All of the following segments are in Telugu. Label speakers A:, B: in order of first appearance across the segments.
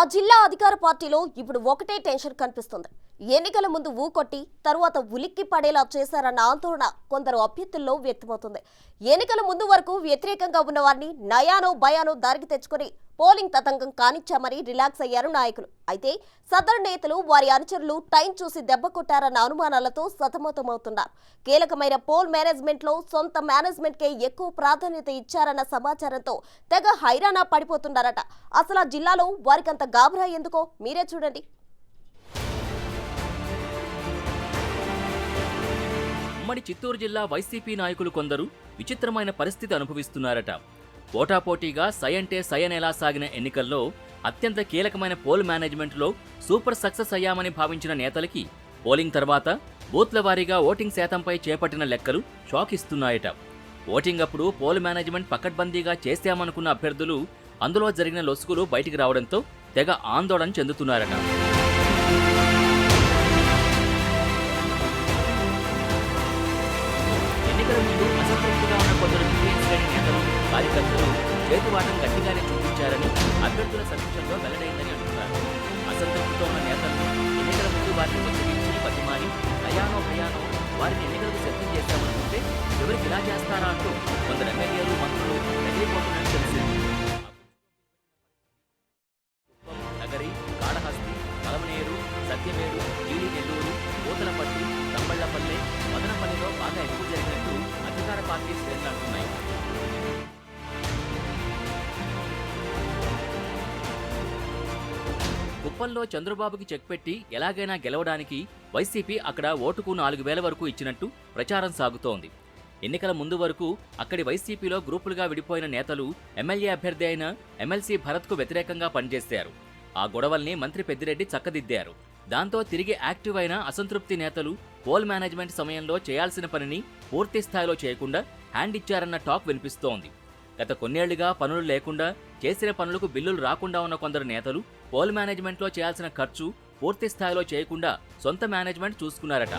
A: ఆ జిల్లా అధికార పార్టీలో ఇప్పుడు ఒకటే టెన్షన్ కనిపిస్తుంది. ఎన్నికల ముందు ఊకొట్టి తరువాత ఉలిక్కి పడేలా చేశారన్న ఆందోళన కొందరు అభ్యర్థుల్లో వ్యక్తమవుతుంది. ఎన్నికల ముందు వరకు వ్యతిరేకంగా ఉన్న వారిని నయానో భయానో దారికి తెచ్చుకొని పోలింగ్ తతంగం కానిచ్చామని రిలాక్స్ అయ్యారు నాయకులు. అయితే సదరు నేతలు వారి అనుచరులు టైం చూసి దెబ్బ కొట్టారన్న అనుమానాలతో సతమతమవుతున్నారు. కీలకమైన పోల్ మేనేజ్మెంట్లో సొంత మేనేజ్మెంట్కే ఎక్కువ ప్రాధాన్యత ఇచ్చారన్న సమాచారంతో తెగ హైరానా పడిపోతున్నారట. అసలు ఆ జిల్లాలో వారికంత గాబరా ఎందుకో మీరే చూడండి.
B: ఉమ్మడి చిత్తూరు జిల్లా వైసీపీ నాయకులు కొందరు విచిత్రమైన పరిస్థితి అనుభవిస్తున్నారట. పోటాపోటీగా సై అంటే సై సాగిన ఎన్నికల్లో అత్యంత కీలకమైన పోల్ మేనేజ్మెంట్లో సూపర్ సక్సెస్ అయ్యామని భావించిన నేతలకి పోలింగ్ తర్వాత బూత్ల వారీగా ఓటింగ్ శాతంపై చేపట్టిన లెక్కలు షాక్ ఇస్తున్నాయట ఓటింగ్ అప్పుడు పోల్ మేనేజ్మెంట్ పకడ్బందీగా చేశామనుకున్న అభ్యర్థులు అందులో జరిగిన లొసుగులు బయటికి రావడంతో తెగ ఆందోళన చెందుతున్నారట. చేతివాటం గట్టిగానే చూపించారని అభ్యర్థుల సమీక్షల్లో వెల్లడైందని అంటున్నారు. అసంతృప్తితో ఉన్న నేతలు ఎన్నికల ముందు వారిని ఒత్తిడించి బతిమాని భయానో భయానో వారిని ఎన్నికలకు సిద్ధం చేశామనుకుంటే ఎవరికి ఇలా చేస్తారా అంటూ కొందరు ఎమ్మెల్యేలు మంత్రులు రగిలిపోతున్నట్టు తెలిసింది నగరి కాళహస్తి కలమనేరు సత్యవేడు జీడి నెల్లూరు పూతలపట్టు తంబళ్ళపల్లె మదనపల్లిలో బాగా ఎక్కువ జరిగినట్టు అధికార పార్టీ శ్రేణులు అంటున్నాయి. కుప్పంలో చంద్రబాబుకి చెక్ పెట్టి ఎలాగైనా గెలవడానికి వైసీపీ అక్కడ ఓటుకు నాలుగు వేల వరకు ఇచ్చినట్టు ప్రచారం సాగుతోంది. ఎన్నికల ముందు వరకు అక్కడి వైసీపీలో గ్రూపులుగా విడిపోయిన నేతలు ఎమ్మెల్యే అభ్యర్థి అయిన ఎమ్మెల్సీ భరత్కు వ్యతిరేకంగా పనిచేశారు. ఆ గొడవల్ని మంత్రి పెద్దిరెడ్డి చక్కదిద్దారు. దాంతో తిరిగి యాక్టివ్ అయిన అసంతృప్తి నేతలు పోల్ మేనేజ్మెంట్ సమయంలో చేయాల్సిన పనిని పూర్తి స్థాయిలో చేయకుండా హ్యాండ్ ఇచ్చారన్న టాక్ వినిపిస్తోంది. గత కొన్నేళ్ళుగా పనులు లేకుండా చేసిన పనులకు బిల్లులు రాకుండా ఉన్న కొందరు నేతలు పోల్ మేనేజ్మెంట్లో చేయాల్సిన ఖర్చు పూర్తి స్థాయిలో చేయకుండా సొంత మేనేజ్మెంట్ చూసుకున్నారట.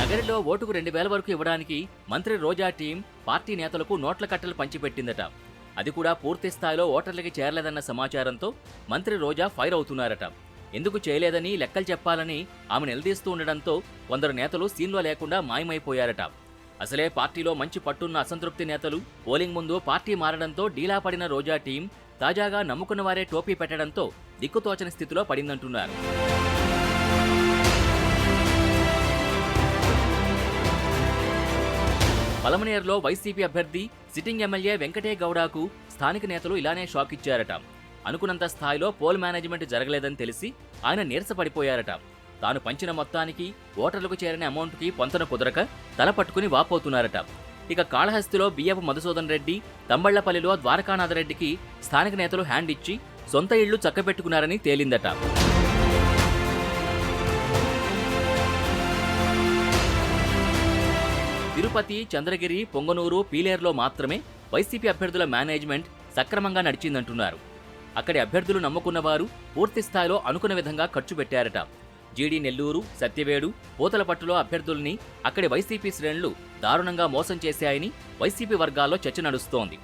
B: నగరిలో ఓటుకు రెండు వేల వరకు ఇవ్వడానికి మంత్రి రోజా టీం పార్టీ నేతలకు నోట్ల కట్టలు పంచిపెట్టిందట. అది కూడా పూర్తి స్థాయిలో ఓటర్లకి చేరలేదన్న సమాచారంతో మంత్రి రోజా ఫైర్ అవుతున్నారట. ఎందుకు చేయలేదని లెక్కలు చెప్పాలని ఆమె నిలదీస్తూ ఉండడంతో కొందరు నేతలు సీన్లో లేకుండా మాయమైపోయారట. అసలే పార్టీలో మంచి పట్టున్న అసంతృప్తి నేతలు పోలింగ్ ముందు పార్టీ మారడంతో డీలా పడిన రోజా టీం తాజాగా నమ్ముకున్న వారే టోపీ పెట్టడంతో దిక్కుతోచని స్థితిలో పడిందంటున్నారు. పలమనేరులో వైసీపీ అభ్యర్థి సిట్టింగ్ ఎమ్మెల్యే వెంకటే గౌడకు స్థానిక నేతలు ఇలానే షాక్ ఇచ్చారట. అనుకున్నంత స్థాయిలో పోల్ మేనేజ్మెంట్ జరగలేదని తెలిసి ఆయన నీరసపడిపోయారట. తాను పంచిన మొత్తానికి ఓటర్లకు చేరిన అమౌంట్కి పొంతన కుదరక తల పట్టుకుని వాపోతున్నారట. ఇక కాళహస్తిలో బియ్యపు మధుసూదన్ రెడ్డి తంబళ్ళపల్లిలో ద్వారకానాథరెడ్డికి స్థానిక నేతలు హ్యాండ్ ఇచ్చి సొంత ఇళ్ళు చక్కబెట్టుకున్నారని తేలిందట. తిరుపతి చంద్రగిరి పొంగనూరు పీలేరులో మాత్రమే వైసీపీ అభ్యర్థుల మేనేజ్మెంట్ సక్రమంగా నడిచిందంటున్నారు. అక్కడి అభ్యర్థులు నమ్ముకున్నవారు పూర్తి స్థాయిలో అనుకున్న విధంగా ఖర్చు పెట్టారట. జీడీ నెల్లూరు సత్యవేడు పూతలపట్టులో అభ్యర్థుల్ని అక్కడి వైసీపీ శ్రేణులు దారుణంగా మోసం చేశాయని వైసీపీ వర్గాల్లో చర్చ నడుస్తోంది.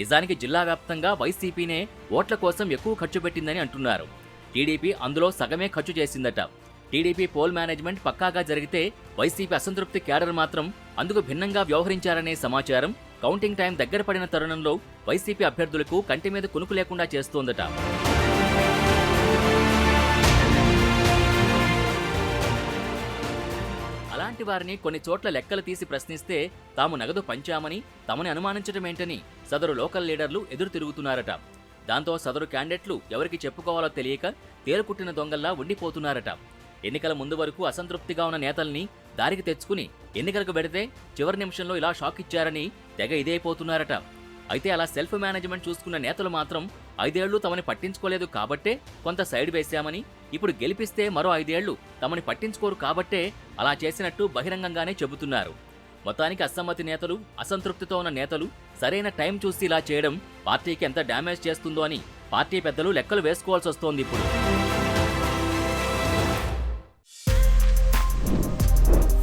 B: నిజానికి జిల్లా వ్యాప్తంగా వైసీపీనే ఓట్ల కోసం ఎక్కువ ఖర్చు పెట్టిందని అంటున్నారు. టీడీపీ అందులో సగమే ఖర్చు చేసిందట. టీడీపీ పోల్ మేనేజ్మెంట్ పక్కాగా జరిగితే వైసీపీ అసంతృప్తి క్యాడర్ మాత్రం అందుకు భిన్నంగా వ్యవహరించారనే సమాచారం కౌంటింగ్ టైం దగ్గర పడిన తరుణంలో వైసీపీ అభ్యర్థులకు కంటి మీద కునుకు లేకుండా చేస్తోందట. అలాంటి వారిని కొన్ని చోట్ల లెక్కలు తీసి ప్రశ్నిస్తే తాము నగదు పంచామని తమని అనుమానించడమేంటని సదరు లోకల్ లీడర్లు ఎదురు తిరుగుతున్నారట. దాంతో సదరు క్యాండిడేట్లు ఎవరికి చెప్పుకోవాలో తెలియక తేలుకుట్టిన దొంగల్లా ఉండిపోతున్నారట. ఎన్నికల ముందు వరకు అసంతృప్తిగా ఉన్న నేతల్ని దారికి తెచ్చుకుని ఎన్నికలకు పెడితే చివరి నిమిషంలో ఇలా షాక్ ఇచ్చారని తెగ ఇదైపోతున్నారట. అయితే అలా సెల్ఫ్ మేనేజ్మెంట్ చూసుకున్న నేతలు మాత్రం ఐదేళ్ళు తమని పట్టించుకోలేదు కాబట్టే కొంత సైడ్ వేశామని ఇప్పుడు గెలిపిస్తే మరో ఐదేళ్ళు తమని పట్టించుకోరు కాబట్టే అలా చేసినట్టు బహిరంగంగానే చెబుతున్నారు. మొత్తానికి అసమ్మతి నేతలు అసంతృప్తితో ఉన్న నేతలు సరైన టైం చూసి ఇలా చేయడం పార్టీకి ఎంత డ్యామేజ్ చేస్తుందో అని పార్టీ పెద్దలు లెక్కలు వేసుకోవాల్సి వస్తోంది ఇప్పుడు.